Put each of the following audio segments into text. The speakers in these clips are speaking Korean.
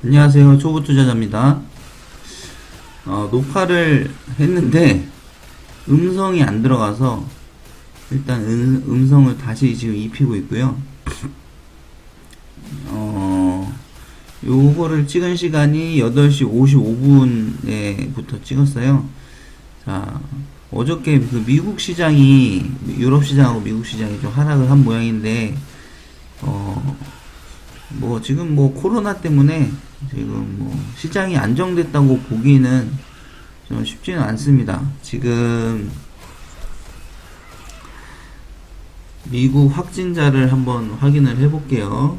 안녕하세요. 초보 투자자입니다. 어, 녹화를 했는데 음성이 안 들어가서 일단 음, 음성을 다시 지금 입히고 있고요. 어, 요거를 찍은 시간이 8시 55분에부터 찍었어요. 자, 어저께 그 미국 시장이 유럽 시장하고 미국 시장이 좀 하락을 한 모양인데 어, 뭐 지금 뭐 코로나 때문에 지금 뭐 시장이 안정됐다고 보기는 좀 쉽지는 않습니다. 지금 미국 확진자를 한번 확인을 해볼게요.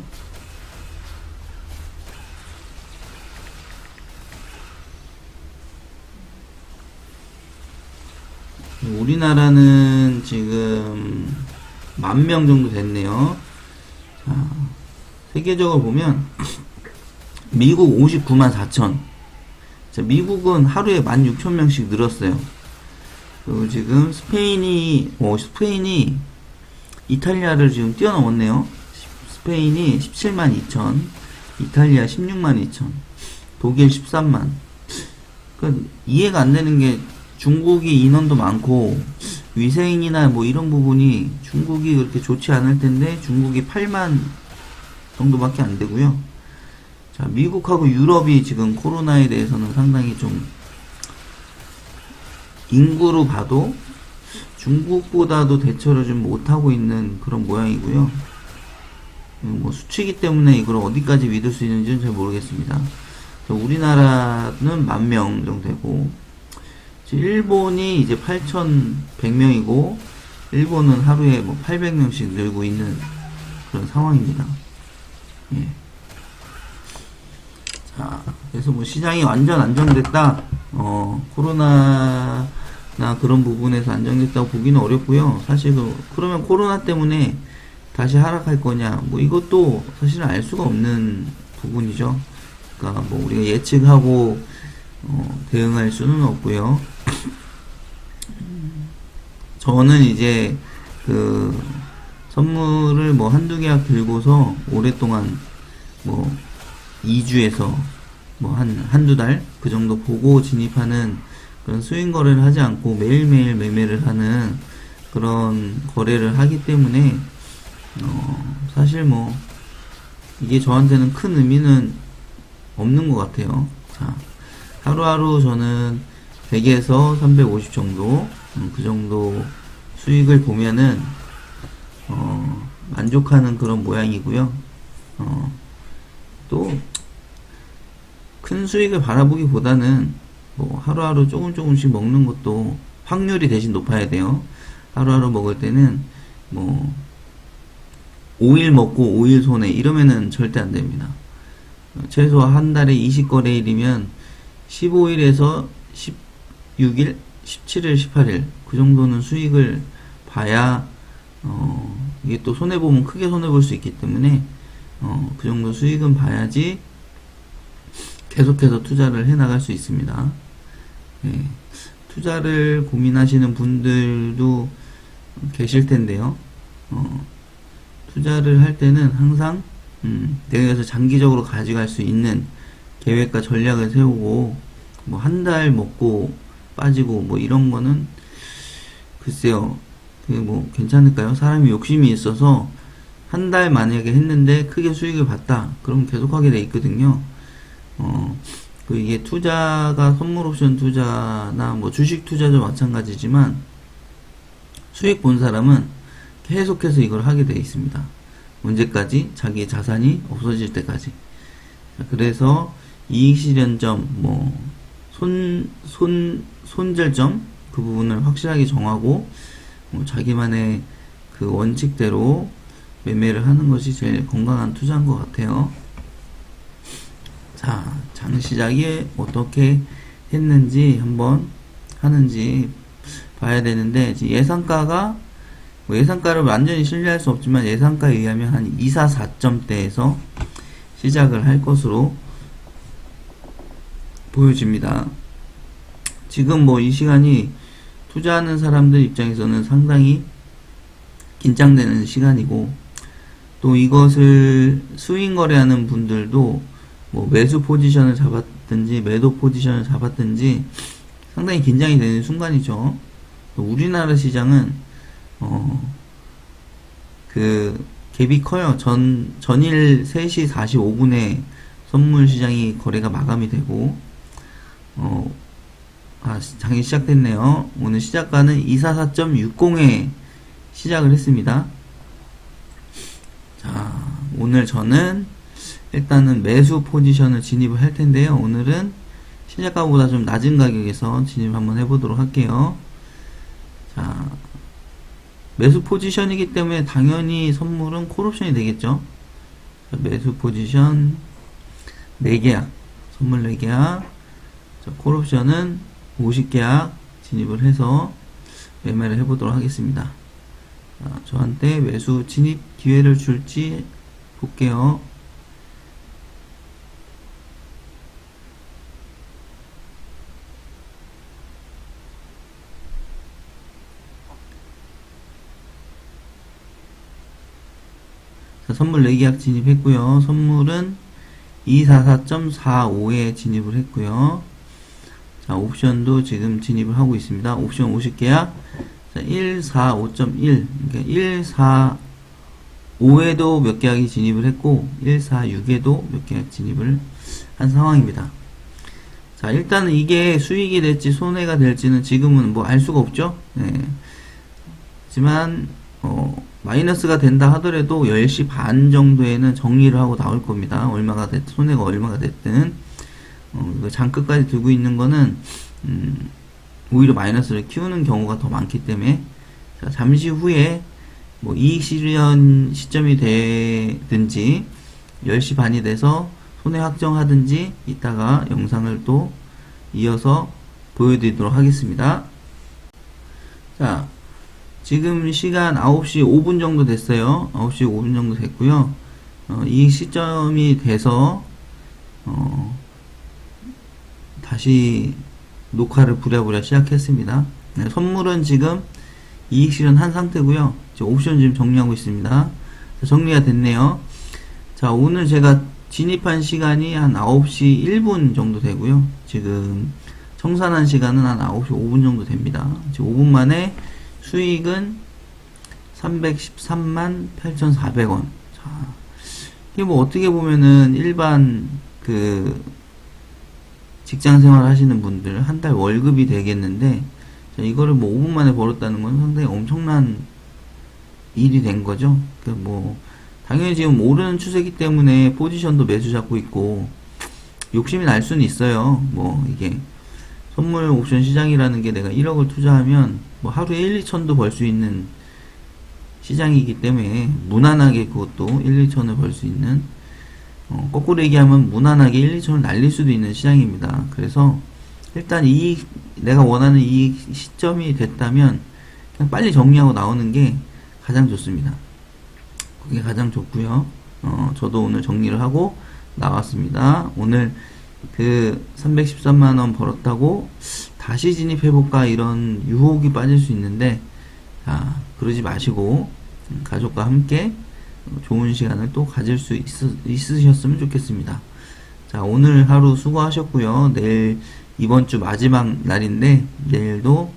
우리나라는 지금 만 명 정도 됐네요. 자, 세계적으로 보면 미국 59만 4천. 자, 미국은 하루에 16,000명씩 늘었어요. 그리고 지금 스페인이 어, 스페인이 이탈리아를 지금 뛰어넘었네요. 스페인이 17만 2천, 이탈리아 16만 2천, 독일 13만. 그 이해가 안 되는 게 중국이 인원도 많고 위생이나 뭐 이런 부분이 중국이 그렇게 좋지 않을 텐데 중국이 8만 정도밖에 안 되고요. 자, 미국하고 유럽이 지금 코로나에 대해서는 상당히 좀 인구로 봐도 중국보다도 대처를 좀 못하고 있는 그런 모양이고요. 음, 뭐 수치기 때문에 이걸 어디까지 믿을 수 있는지는 잘 모르겠습니다. 자, 우리나라는 만 명 정도 되고 일본이 이제 8,100명이고 일본은 하루에 뭐 800명씩 늘고 있는 그런 상황입니다. 예. 자, 그래서 뭐 시장이 완전 안정됐다. 어, 코로나 나 그런 부분에서 안정됐다고 보기는 어렵고요. 사실 그, 그러면 코로나 때문에 다시 하락할 거냐, 뭐 이것도 사실은 알 수가 없는 부분이죠. 그러니까 뭐 우리가 예측하고 어, 대응할 수는 없고요. 저는 이제 그 선물을 뭐 한두 개약 들고서 오랫동안 뭐 2주에서 뭐 한, 한두 달 그 정도 보고 진입하는 그런 스윙 거래를 하지 않고 매일매일 매매를 하는 그런 거래를 하기 때문에 어, 사실 뭐 이게 저한테는 큰 의미는 없는 것 같아요. 자, 하루하루 저는 100에서 350 정도, 음, 그 정도 수익을 보면은, 어, 만족하는 그런 모양이고요. 어, 또, 큰 수익을 바라보기보다는, 뭐, 하루하루 조금 조금씩 먹는 것도 확률이 대신 높아야 돼요. 하루하루 먹을 때는, 뭐, 5일 먹고 5일 손해, 이러면은 절대 안 됩니다. 어, 최소 한 달에 20거래일이면 15일에서 16일, 17일, 18일 그 정도는 수익을 봐야 어, 이게 또 손해 보면 크게 손해 볼 수 있기 때문에 어, 그 정도 수익은 봐야지 계속해서 투자를 해 나갈 수 있습니다. 예, 투자를 고민하시는 분들도 계실 텐데요. 어, 투자를 할 때는 항상 음, 내가 장기적으로 가져갈 수 있는 계획과 전략을 세우고 뭐 한 달 먹고 빠지고 뭐 이런 거는 글쎄요 그뭐 괜찮을까요? 사람이 욕심이 있어서 한 달 만약에 했는데 크게 수익을 봤다 그럼 계속하게 돼 있거든요. 어, 그 이게 투자가 선물 옵션 투자나 뭐 주식 투자도 마찬가지지만 수익 본 사람은 계속해서 이걸 하게 돼 있습니다. 언제까지? 자기의 자산이 없어질 때까지. 자, 그래서 이익 실현점, 뭐, 손, 손, 손절점, 그 부분을 확실하게 정하고, 뭐 자기만의 그 원칙대로 매매를 하는 것이 제일 건강한 투자인 것 같아요. 자, 장 시작이 어떻게 했는지 한번 하는지 봐야 되는데, 예상가가 뭐 예상가를 완전히 신뢰할 수 없지만 예상가에 의하면 한 2, 4, 4점대에서 시작을 할 것으로 보여집니다. 지금 뭐 이 시간이 투자하는 사람들 입장에서는 상당히 긴장되는 시간이고 또 이것을 스윙 거래하는 분들도 뭐 매수 포지션을 잡았든지 매도 포지션을 잡았든지 상당히 긴장이 되는 순간이죠. 우리나라 시장은 어, 그 갭이 커요. 전 전일 3시 45분에 선물 시장이 거래가 마감이 되고 어, 아, 장이 시작됐네요. 오늘 시작가는 244.60에 시작을 했습니다. 자, 오늘 저는 일단은 매수 포지션을 진입을 할 텐데요. 오늘은 시작가보다 좀 낮은 가격에서 진입 한번 해보도록 할게요. 자, 매수 포지션이기 때문에 당연히 선물은 콜옵션이 되겠죠. 자, 매수 포지션 4계약, 선물 4계약, 자, 콜옵션은 50계약 진입을 해서 매매를 해보도록 하겠습니다. 자, 저한테 매수 진입 기회를 줄지 볼게요. 자, 선물 4계약 진입했고요. 선물은 244.45에 진입을 했고요. 자, 옵션도 지금 진입을 하고 있습니다. 옵션 50계약. 자, 145.1. 그러니까 145에도 몇 계약이 진입을 했고, 146에도 몇 계약 진입을 한 상황입니다. 자, 일단은 이게 수익이 될지 손해가 될지는 지금은 뭐 알 수가 없죠. 네. 하지만, 어, 마이너스가 된다 하더라도 10시 반 정도에는 정리를 하고 나올 겁니다. 얼마가 됐, 손해가 얼마가 됐든. 어, 장끝까지 들고 있는 거는, 음, 오히려 마이너스를 키우는 경우가 더 많기 때문에, 자, 잠시 후에, 뭐, 이익 실현 시점이 되든지, 10시 반이 돼서 손해 확정하든지, 이따가 영상을 또 이어서 보여드리도록 하겠습니다. 자, 지금 시간 9시 5분 정도 됐어요. 9시 5분 정도 됐고요. 어, 이 시점이 돼서 어, 다시 녹화를 부랴부랴 시작했습니다. 네, 선물은 지금 이익 실현한 상태고요. 지금 옵션 지금 정리하고 있습니다. 자, 정리가 됐네요. 자, 오늘 제가 진입한 시간이 한 9시 1분 정도 되고요. 지금 청산한 시간은 한 9시 5분 정도 됩니다. 지금 5분 만에 수익은 313만 8,400원. 자, 이게 뭐 어떻게 보면은 일반 그 직장 생활 하시는 분들 한 달 월급이 되겠는데, 자, 이거를 뭐 5분 만에 벌었다는 건 상당히 엄청난 일이 된 거죠. 그 뭐, 당연히 지금 오르는 추세기 때문에 포지션도 매수 잡고 있고, 욕심이 날 수는 있어요. 뭐, 이게. 선물 옵션 시장이라는 게 내가 1억을 투자하면 뭐 하루에 1, 2천도 벌 수 있는 시장이기 때문에 무난하게 그것도 1, 2천을 벌 수 있는 어, 거꾸로 얘기하면 무난하게 1, 2천을 날릴 수도 있는 시장입니다. 그래서 일단 이 내가 원하는 이 시점이 됐다면 그냥 빨리 정리하고 나오는 게 가장 좋습니다. 그게 가장 좋고요. 어, 저도 오늘 정리를 하고 나왔습니다. 오늘 그 313만원 벌었다고 다시 진입해볼까 이런 유혹이 빠질 수 있는데, 자, 그러지 마시고, 음, 가족과 함께 좋은 시간을 또 가질 수 있, 있으셨으면 좋겠습니다. 자, 오늘 하루 수고하셨고요. 내일 이번 주 마지막 날인데, 내일도,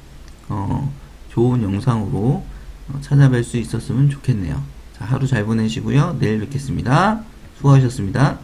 어, 좋은 영상으로 어, 찾아뵐 수 있었으면 좋겠네요. 자, 하루 잘 보내시고요. 내일 뵙겠습니다. 수고하셨습니다.